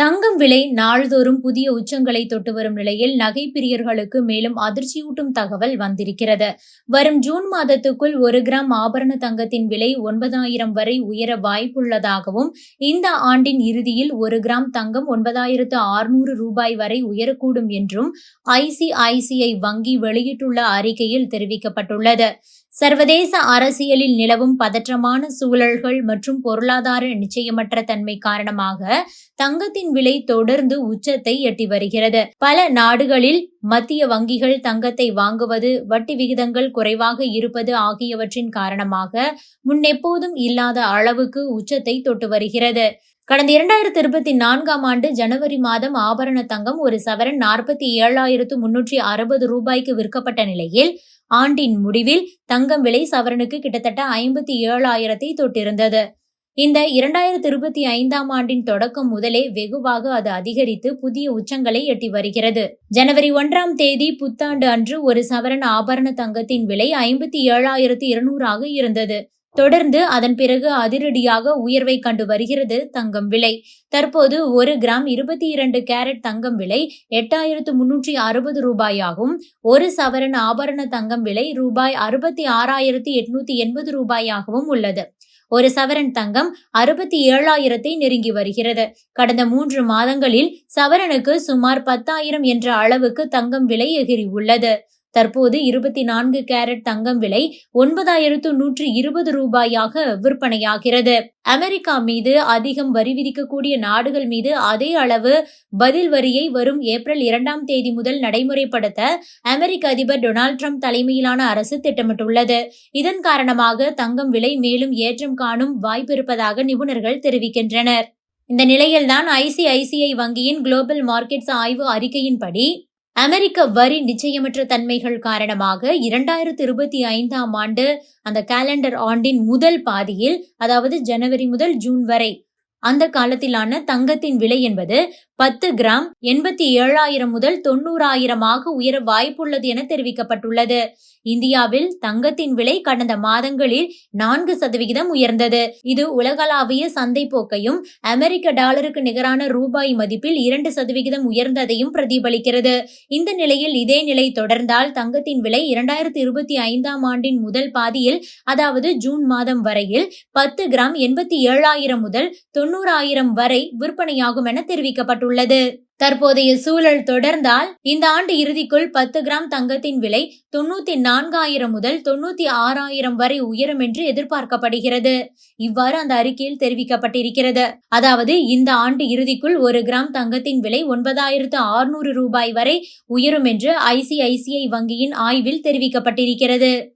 தங்கம் விலை நாள்தோறும் புதிய உச்சங்களை தொட்டு வரும் நிலையில் நகை பிரியர்களுக்கு மேலும் அதிர்ச்சியூட்டும் தகவல் வந்திருக்கிறது. வரும் ஜூன் மாதத்துக்குள் ஒரு கிராம் ஆபரண தங்கத்தின் விலை ஒன்பதாயிரம் வரை உயர வாய்ப்புள்ளதாகவும் இந்த ஆண்டின் இறுதியில் ஒரு கிராம் தங்கம் ஒன்பதாயிரத்து அறுநூறு ரூபாய் வரை உயரக்கூடும் என்றும் ஐசிஐசிஐ வங்கி வெளியிட்டுள்ள அறிக்கையில் தெரிவிக்கப்பட்டுள்ளது. சர்வதேச அரசியலில் நிலவும் பதற்றமான சூழல்கள் மற்றும் பொருளாதார நிச்சயமற்ற தன்மை காரணமாக தங்கத்தின் விலை தொடர்ந்து உச்சத்தை எட்டி வருகிறது. பல நாடுகளில் மத்திய வங்கிகள் தங்கத்தை வாங்குவது வட்டி விகிதங்கள் குறைவாக இருப்பது ஆகியவற்றின் காரணமாக முன்னெப்போதும் இல்லாத அளவுக்கு உச்சத்தை தொட்டு வருகிறது. கடந்த இரண்டாயிரத்தி இருபத்தி நான்காம் ஆண்டு ஜனவரி மாதம் ஆபரண தங்கம் ஒரு சவரன் நாற்பத்தி ஏழாயிரத்து முன்னூற்றி அறுபது ரூபாய்க்கு விற்கப்பட்ட நிலையில் ஆண்டின் முடிவில் தங்கம் விலை சவரனுக்கு கிட்டத்தட்ட ஐம்பத்தி ஏழாயிரத்தை தொட்டிருந்தது. இந்த இரண்டாயிரத்தி இருபத்தி ஐந்தாம் ஆண்டின் தொடக்கம் முதலே வெகுவாக அது அதிகரித்து புதிய உச்சங்களை எட்டி வருகிறது. ஜனவரி ஒன்றாம் தேதி புத்தாண்டு அன்று ஒரு சவரன் ஆபரண தங்கத்தின் விலை ஐம்பத்தி ஏழாயிரத்தி இருநூறாக இருந்தது. தொடர்ந்து அதன் பிறகு அதிரடியாக உயர்வை கண்டு வருகிறது தங்கம் விலை. தற்போது ஒரு கிராம் இருபத்தி இரண்டு கேரட் தங்கம் விலை எட்டாயிரத்து முன்னூற்றி அறுபது ரூபாயாகும். ஒரு சவரன் ஆபரண தங்கம் விலை ரூபாய் அறுபத்தி ஆறாயிரத்தி எட்நூத்தி எண்பது ரூபாயாகவும் உள்ளது. ஒரு சவரன் தங்கம் அறுபத்தி ஏழாயிரத்தை நெருங்கி வருகிறது. கடந்த மூன்று மாதங்களில் சவரனுக்கு சுமார் பத்தாயிரம் என்ற அளவுக்கு தங்கம் விலை எகிரி உள்ளது தற்போது இருபத்தி நான்கு கேரட் தங்கம் விலை ஒன்பதாயிரத்து நூற்றி இருபது ரூபாயாக விற்பனையாகிறது. அமெரிக்கா மீது அதிகம் வரி விதிக்கக்கூடிய நாடுகள் மீது அதே அளவு பதில் வரியை வரும் ஏப்ரல் இரண்டாம் தேதி முதல் நடைமுறைப்படுத்த அமெரிக்க அதிபர் டொனால்ட் ட்ரம்ப் தலைமையிலான அரசு திட்டமிட்டுள்ளது. இதன் காரணமாக தங்கம் விலை மேலும் ஏற்றம் காணும் வாய்ப்பிருப்பதாக நிபுணர்கள் தெரிவிக்கின்றனர். இந்த நிலையில்தான் ஐசிஐசிஐ வங்கியின் குளோபல் மார்க்கெட்ஸ் ஆய்வு அறிக்கையின்படி அமெரிக்க வரி நிச்சயமற்ற தன்மைகள் காரணமாக இரண்டாயிரத்தி இருபத்தி ஐந்தாம் ஆண்டு அந்த கேலண்டர் ஆண்டின் முதல் பாதியில் அதாவது ஜனவரி முதல் ஜூன் வரை அந்த காலத்திலான தங்கத்தின் விலை என்பது பத்து கிராம் எண்பத்தி ஏழாயிரம் முதல் தொண்ணூறாயிரமாக உயர வாய்ப்புள்ளது என தெரிவிக்கப்பட்டுள்ளது. இந்தியாவில் தங்கத்தின் விலை கடந்த மாதங்களில் நான்கு சதவிகிதம் உயர்ந்தது. இது உலகளாவிய சந்தை போக்கையும் அமெரிக்க டாலருக்கு நிகரான ரூபாய் மதிப்பில் இரண்டு சதவிகிதம் உயர்ந்ததையும் பிரதிபலிக்கிறது. இந்த நிலையில் இதே நிலை தொடர்ந்தால் தங்கத்தின் விலை இரண்டாயிரத்தி இருபத்தி ஐந்தாம் ஆண்டின் முதல் பாதியில் அதாவது ஜூன் மாதம் வரையில் பத்து கிராம் எண்பத்தி ஏழாயிரம் முதல் தொண்ணூறாயிரம் வரை விற்பனையாகும் என தெரிவிக்கப்பட்டுள்ளது. தற்போதைய சூழல் தொடர்ந்தால் இந்த ஆண்டு இறுதிக்குள் பத்து கிராம் தங்கத்தின் விலை தொண்ணூத்தி நான்காயிரம் முதல் தொண்ணூத்தி ஆறாயிரம் வரை உயரும் என்று எதிர்பார்க்கப்படுகிறது. இவ்வாறு அந்த அறிக்கையில் தெரிவிக்கப்பட்டிருக்கிறது. அதாவது இந்த ஆண்டு இறுதிக்குள் ஒரு கிராம் தங்கத்தின் விலை ஒன்பதாயிரத்து ஆறுநூறு ரூபாய் வரை உயரும் என்று ஐசிஐசிஐ வங்கியின் ஆய்வில் தெரிவிக்கப்பட்டிருக்கிறது.